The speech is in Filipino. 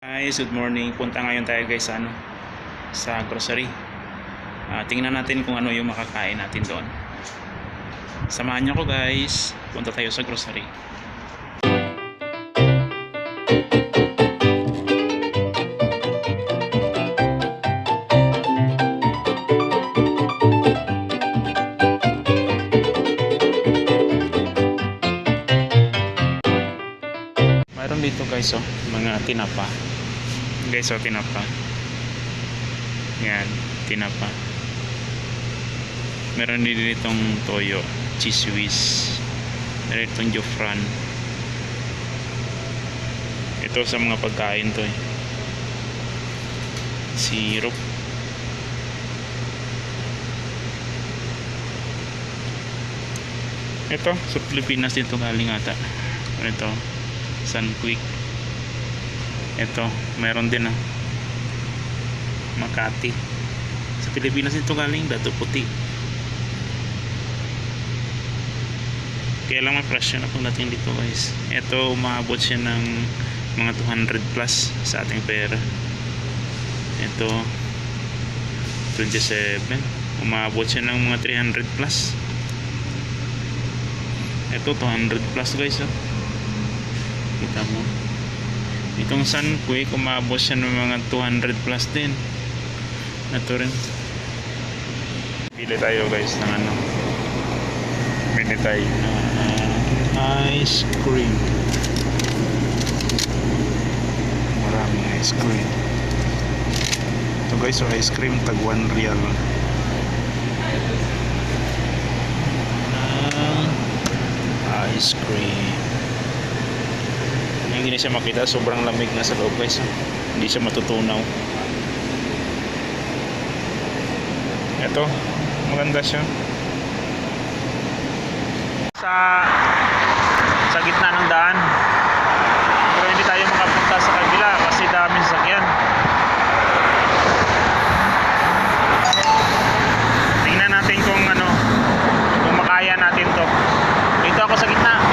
Guys, good morning. Punta ngayon tayo guys sa ano sa grocery. Ah, tingnan natin kung ano yung makakain natin doon. Samahan niyo ko guys. Punta tayo sa grocery. Mayroon dito guys oh, mga tinapa. Guys oh, tinapa. Yan, tinapa. Meron din ditong toyo, cheese whiz. Meron ditong jofran. Ito sa mga pagkain to eh. Syrup. Ito, sa Pilipinas dito galing ata. Ito, Sunquick. Ito, meron din ah. Makati. Sa Pilipinas ito galing, dato puti. Kaya lang ma-flash yun akong dating dito guys. Ito, umabot siya ng mga 200 plus sa ating pera. Ito, 27. Umabot siya ng mga 300 plus. Ito, 200 plus guys. Oh. Kita mo. Itong Sunquick, umabot siya ng mga 200 plus din. Ito rin. Pili tayo guys ng ano. Pili tayo ng ice cream. Maraming ice cream. Ito guys, so ice cream tag 1 real. Ng ice cream. Siya makita, sobrang lamig na sa loob guys. Hindi siya matutunaw. Ito, maganda siya. Sa sa gitna ng daan. Pero hindi tayo makapunta sa kabila kasi daming sasakyan. Tingnan natin kung ano, kung makaya natin to. Dito ako sa gitna.